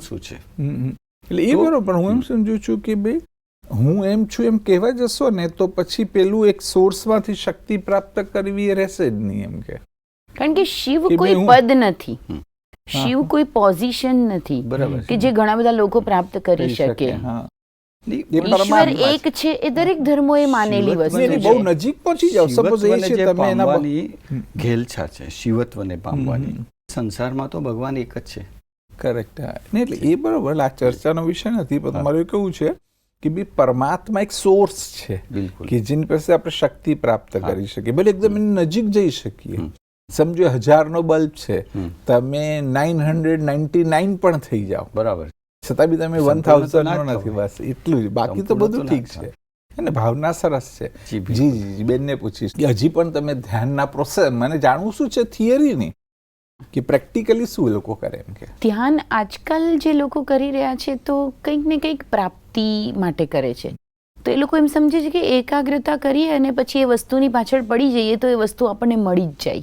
શું છે. એટલે એ બરોબર હું એમ સમજુ છું કે ભાઈ હું એમ છું એમ કહેવા જશો ને તો પછી પેલું એક સોર્સમાંથી શક્તિ પ્રાપ્ત કરવી એ રહેશે જ નહીં એમ કે. કારણ કે શિવ કોઈ પદ નથી. શિવ કોઈ પોઝિશન નથી. કે જે ઘણા બધા લોકો પ્રાપ્ત કરી શકે. ઈશ્વર એક છે એ દરેક ધર્મોએ માનેલી શિવત્વને વસ્તુ છે. બહુ નજીક પહોંચી જાવ સપોઝ એ છે તમે એના ઘેલછા છે શિવત્વને પામવાની. સંસારમાં તો ભગવાન એક જ છે. કરેક્ટ ને એટલે એ બરાબર એટલે આ ચર્ચાનો વિષય નથી પણ તમારું કેવું છે કે બી પરમાત્મા એક સોર્સ છે કે જેની પાસે આપણે શક્તિ પ્રાપ્ત કરી શકીએ. ભલે એકદમ એની નજીક જઈ શકીએ. સમજો હજારનો બલ્બ છે. તમે નાઇન હંડ્રેડ નાઇન્ટી નાઇન પણ થઈ જાઓ. બરાબર. છતાં બી તમે વન સંપૂર્ણ થાઉઝન્ડ નથી બસ એટલું જ. બાકી તો બધું ઠીક છે. અને ભાવના સરસ છે. જી જી જી જી બેનને પૂછીશ કે હજી પણ તમે ધ્યાનના પ્રોસેસ મને જાણવું શું છે થિયરીની કે પ્રેક્ટિકલી શું લોકો કરે એમ કે? ધ્યાન આજકાલ જે લોકો કરી રહ્યા છે તો કંઈક ને કંઈક પ્રાપ્તિ માટે કરે છે. તો એ લોકો એમ સમજે છે કે એકાગ્રતા કરીએ અને પછી એ વસ્તુની પાછળ પડી જઈએ તો એ વસ્તુ આપણને મળી જ જાય.